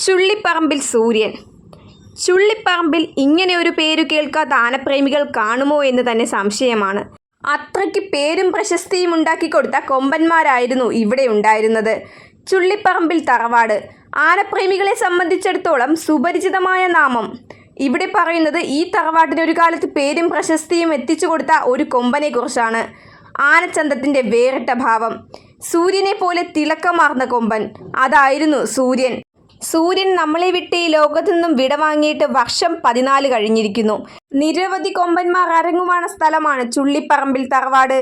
ചുള്ളിപ്പറമ്പിൽ സൂര്യൻ. ചുള്ളിപ്പറമ്പിൽ ഇങ്ങനെ ഒരു പേരു കേൾക്കാത്ത ആനപ്രേമികൾ കാണുമോ എന്ന് തന്നെ സംശയമാണ്. അത്രയ്ക്ക് പേരും പ്രശസ്തിയും ഉണ്ടാക്കി കൊടുത്ത കൊമ്പന്മാരായിരുന്നു ഇവിടെ ഉണ്ടായിരുന്നത്. ചുള്ളിപ്പറമ്പിൽ തറവാട്. ആനപ്രേമികളെ സംബന്ധിച്ചിടത്തോളം സുപരിചിതമായ നാമം. ഇവിടെ പറയുന്നത് ഈ തറവാട്ടിന് ഒരു കാലത്ത് പേരും പ്രശസ്തിയും എത്തിച്ചു കൊടുത്ത ഒരു കൊമ്പനെ കുറിച്ചാണ് ആനച്ചന്തത്തിന്റെ വേറിട്ട ഭാവം. സൂര്യനെ പോലെ തിളക്കമാർന്ന കൊമ്പൻ. അതായിരുന്നു സൂര്യൻ. സൂര്യൻ നമ്മളെ വിട്ട് ഈ ലോകത്തു നിന്നും വിടവാങ്ങിയിട്ട് വർഷം പതിനാല് കഴിഞ്ഞിരിക്കുന്നു. നിരവധി കൊമ്പന്മാർ അരങ്ങുവാണ സ്ഥലമാണ് ചുള്ളിപ്പറമ്പിൽ തറവാട്.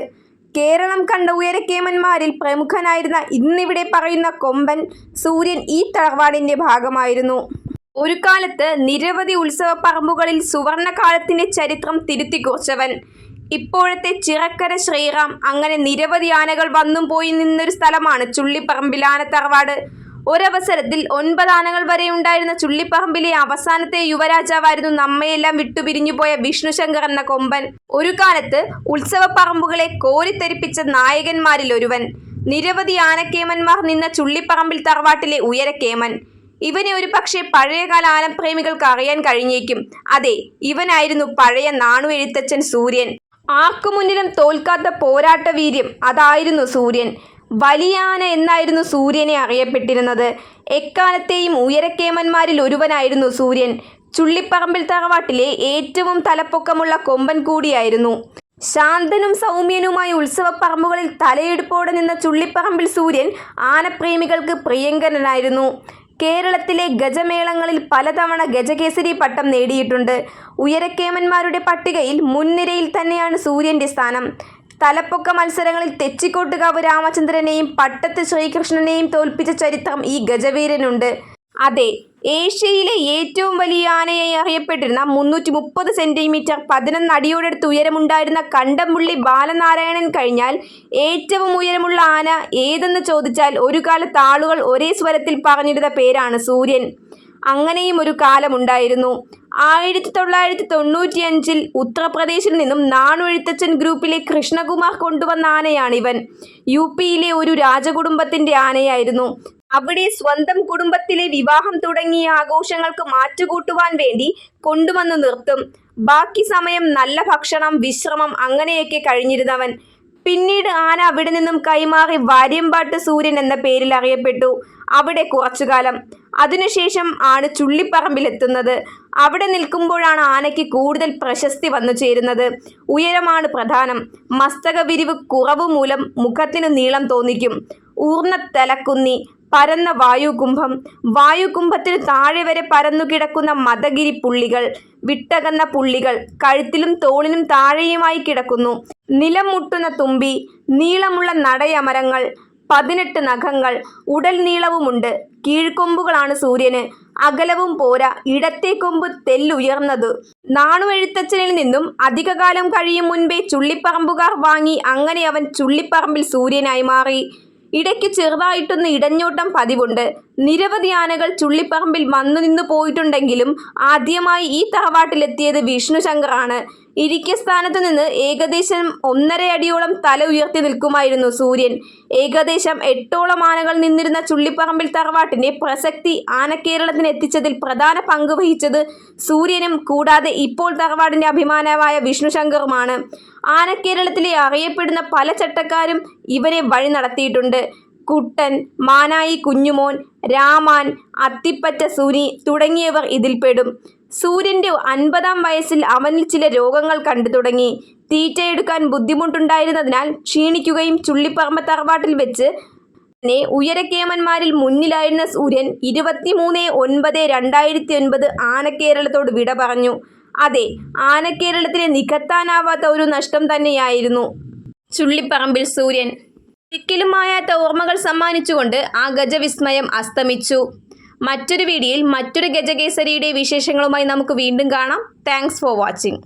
കേരളം കണ്ട ഉയരക്കേമന്മാരിൽ പ്രമുഖനായിരുന്ന ഇന്നിവിടെ പറയുന്ന കൊമ്പൻ സൂര്യൻ ഈ തറവാടിന്റെ ഭാഗമായിരുന്നു. ഒരു കാലത്ത് നിരവധി ഉത്സവ പറമ്പുകളിൽ സുവർണകാലത്തിന്റെ ചരിത്രം തിരുത്തിക്കുറിച്ചവൻ. ഇപ്പോഴത്തെ ചിറക്കര ശ്രീറാം അങ്ങനെ നിരവധി ആനകൾ വന്നും പോയി നിന്നൊരു സ്ഥലമാണ് ചുള്ളിപ്പറമ്പിൽ ആനത്തറവാട്. ഒരവസരത്തിൽ ഒൻപത് ആനകൾ വരെ ഉണ്ടായിരുന്ന ചുള്ളിപ്പറമ്പിലെ അവസാനത്തെ യുവരാജാവായിരുന്നു നമ്മയെല്ലാം വിട്ടുപിരിഞ്ഞുപോയ വിഷ്ണുശങ്കർ എന്ന കൊമ്പൻ. ഒരു കാലത്ത് ഉത്സവപ്പറമ്പുകളെ കോരിത്തെരിപ്പിച്ച നായകന്മാരിൽ ഒരുവൻ. നിരവധി ആനക്കേമന്മാർ നിന്ന ചുള്ളിപ്പറമ്പിൽ തറവാട്ടിലെ ഉയരക്കേമൻ. ഇവനെ ഒരു പക്ഷേ പഴയകാല ആനപ്രേമികൾക്ക് അറിയാൻ കഴിഞ്ഞേക്കും. അതെ ഇവനായിരുന്നു പഴയ നാണു എഴുത്തച്ഛൻ സൂര്യൻ. ആർക്കു മുന്നിലും തോൽക്കാത്ത പോരാട്ട വീര്യം അതായിരുന്നു സൂര്യൻ. വലിയ ആന എന്നായിരുന്നു സൂര്യനെ അറിയപ്പെട്ടിരുന്നത്. എക്കാലത്തെയും ഉയരക്കേമന്മാരിൽ ഒരുവനായിരുന്നു സൂര്യൻ. ചുള്ളിപ്പറമ്പിൽ തറവാട്ടിലെ ഏറ്റവും തലപ്പൊക്കമുള്ള കൊമ്പൻ കൂടിയായിരുന്നു. ശാന്തനും സൗമ്യനുമായ ഉത്സവപ്പറമ്പുകളിൽ തലയെടുപ്പോടെ നിന്ന ചുള്ളിപ്പറമ്പിൽ സൂര്യൻ ആനപ്രേമികൾക്ക് പ്രിയങ്കരനായിരുന്നു. കേരളത്തിലെ ഗജമേളങ്ങളിൽ പലതവണ ഗജകേസരി പട്ടം നേടിയിട്ടുണ്ട്. ഉയരക്കേമന്മാരുടെ പട്ടികയിൽ മുൻനിരയിൽ തന്നെയാണ് സൂര്യന്റെ സ്ഥാനം. തലപ്പൊക്ക മത്സരങ്ങളിൽ തെച്ചിക്കോട്ടുകാവ് രാമചന്ദ്രനെയും പട്ടത്ത് ശ്രീകൃഷ്ണനെയും തോൽപ്പിച്ച ചരിത്രം ഈ ഗജവീരനുണ്ട്. അതെ ഏഷ്യയിലെ ഏറ്റവും വലിയ ആനയായി അറിയപ്പെട്ടിരുന്ന മുന്നൂറ്റി മുപ്പത് സെന്റിമീറ്റർ പതിനൊന്ന് അടിയോടടുത്ത് ഉയരമുണ്ടായിരുന്ന കണ്ടംപുള്ളി ബാലനാരായണൻ കഴിഞ്ഞാൽ ഏറ്റവും ഉയരമുള്ള ആന ഏതെന്ന് ചോദിച്ചാൽ ഒരു കാലത്ത് ആളുകൾ ഒരേ സ്വരത്തിൽ പറഞ്ഞിരുന്ന പേരാണ് സൂര്യൻ. അങ്ങനെയും ഒരു കാലമുണ്ടായിരുന്നു. ആയിരത്തി തൊള്ളായിരത്തി തൊണ്ണൂറ്റിയഞ്ചിൽ ഉത്തർപ്രദേശിൽ നിന്നും നാണുഎഴുത്തച്ഛൻ ഗ്രൂപ്പിലെ കൃഷ്ണകുമാർ കൊണ്ടുവന്ന ആനയാണിവൻ. യു പിയിലെ ഒരു രാജകുടുംബത്തിന്റെ ആനയായിരുന്നു. അവിടെ സ്വന്തം കുടുംബത്തിലെ വിവാഹം തുടങ്ങിയ ആഘോഷങ്ങൾക്ക് മാറ്റുകൂട്ടുവാൻ വേണ്ടി കൊണ്ടുവന്ന് നിർത്തും. ബാക്കി സമയം നല്ല ഭക്ഷണം വിശ്രമം അങ്ങനെയൊക്കെ കഴിഞ്ഞിരുന്നവൻ പിന്നീട് ആന അവിടെ നിന്നും കൈമാറി വാര്യമ്പാട്ട് സൂര്യൻ എന്ന പേരിൽ അറിയപ്പെട്ടു. അവിടെ കുറച്ചുകാലം. അതിനുശേഷം ആണ് ചുള്ളിപ്പറമ്പിലെത്തുന്നത്. അവിടെ നിൽക്കുമ്പോഴാണ് ആനയ്ക്ക് കൂടുതൽ പ്രശസ്തി വന്നു ചേരുന്നത്. ഉയരമാണ് പ്രധാനം. മസ്തക വിരിവ് കുറവ് മൂലം മുഖത്തിന് നീളം തോന്നിക്കും. ഊർന്ന തലക്കുന്നി പരന്ന വായുകുംഭം. വായുകുംഭത്തിന് താഴെ വരെ പരന്നു കിടക്കുന്ന മദഗിരി പുള്ളികൾ വിട്ടകന്ന പുള്ളികൾ കഴുത്തിലും തോളിനും താഴെയുമായി കിടക്കുന്നു. നിലം മുട്ടുന്ന തുമ്പി നീളമുള്ള നടയമരങ്ങൾ പതിനെട്ട് നഖങ്ങൾ ഉടൽ നീളവുമുണ്ട്. കീഴ്ക്കൊമ്പുകളാണ് സൂര്യന്. അകലവും പോരാ. ഇടത്തെ കൊമ്പ് തെല്ലുയർന്നത്. നാണുവെഴുത്തച്ഛനിൽ നിന്നും അധികകാലം കഴിയും മുൻപേ ചുള്ളിപ്പറമ്പുകാർ വാങ്ങി അങ്ങനെ അവൻ ചുള്ളിപ്പറമ്പിൽ സൂര്യനായി മാറി. ഇടയ്ക്ക് ചെറുതായിട്ടൊന്ന് ഇടഞ്ഞോട്ടം പതിവുണ്ട്. നിരവധി ആനകൾ ചുള്ളിപ്പറമ്പിൽ വന്നു നിന്ന് പോയിട്ടുണ്ടെങ്കിലും ആദ്യമായി ഈ തറവാട്ടിലെത്തിയത് വിഷ്ണുശങ്കറാണ്. ഇരിക്ക സ്ഥാനത്ത് നിന്ന് ഏകദേശം ഒന്നര അടിയോളം തല ഉയർത്തി നിൽക്കുമായിരുന്നു സൂര്യൻ. ഏകദേശം എട്ടോളം ആനകൾ നിന്നിരുന്ന ചുള്ളിപ്പറമ്പിൽ തറവാട്ടിന്റെ പ്രസക്തി ആനക്കേരളത്തിന് എത്തിച്ചതിൽ പ്രധാന പങ്ക് വഹിച്ചത് സൂര്യനും കൂടാതെ ഇപ്പോൾ തറവാടിന്റെ അഭിമാനമായ വിഷ്ണുശങ്കറുമാണ്. ആനക്കേരളത്തിലെ അറിയപ്പെടുന്ന പല ചട്ടക്കാരും ഇവരെ വഴി നടത്തിയിട്ടുണ്ട്. കുട്ടൻ മാനായി കുഞ്ഞുമോൻ രാമാൻ അത്തിപ്പറ്റ സുനി തുടങ്ങിയവർ ഇതിൽപ്പെടും. സൂര്യന്റെ അൻപതാം വയസ്സിൽ അവനിൽ ചില രോഗങ്ങൾ കണ്ടു തുടങ്ങി. തീറ്റയെടുക്കാൻ ബുദ്ധിമുട്ടുണ്ടായിരുന്നതിനാൽ ക്ഷീണിക്കുകയും ചുള്ളിപ്പറമ്പ തറവാട്ടിൽ വെച്ച് തന്നെ ഉയരക്കേമന്മാരിൽ മുന്നിലായിരുന്ന സൂര്യൻ ഇരുപത്തിമൂന്ന് ഒൻപത് രണ്ടായിരത്തി ഒൻപത് ആനക്കേരളത്തോട് വിട പറഞ്ഞു. അതെ ആനക്കേരളത്തിന് നികത്താനാവാത്ത ഒരു നഷ്ടം തന്നെയായിരുന്നു. ചുള്ളിപ്പറമ്പിൽ സൂര്യൻ. ഒരിക്കലും ഓർമ്മകൾ സമ്മാനിച്ചുകൊണ്ട് ആ ഗജവിസ്മയം അസ്തമിച്ചു. മറ്റൊരു വീഡിയോയിൽ മറ്റൊരു ഗജകേസരിയുടെ വിശേഷങ്ങളുമായി നമുക്ക് വീണ്ടും കാണാം. Thanks for watching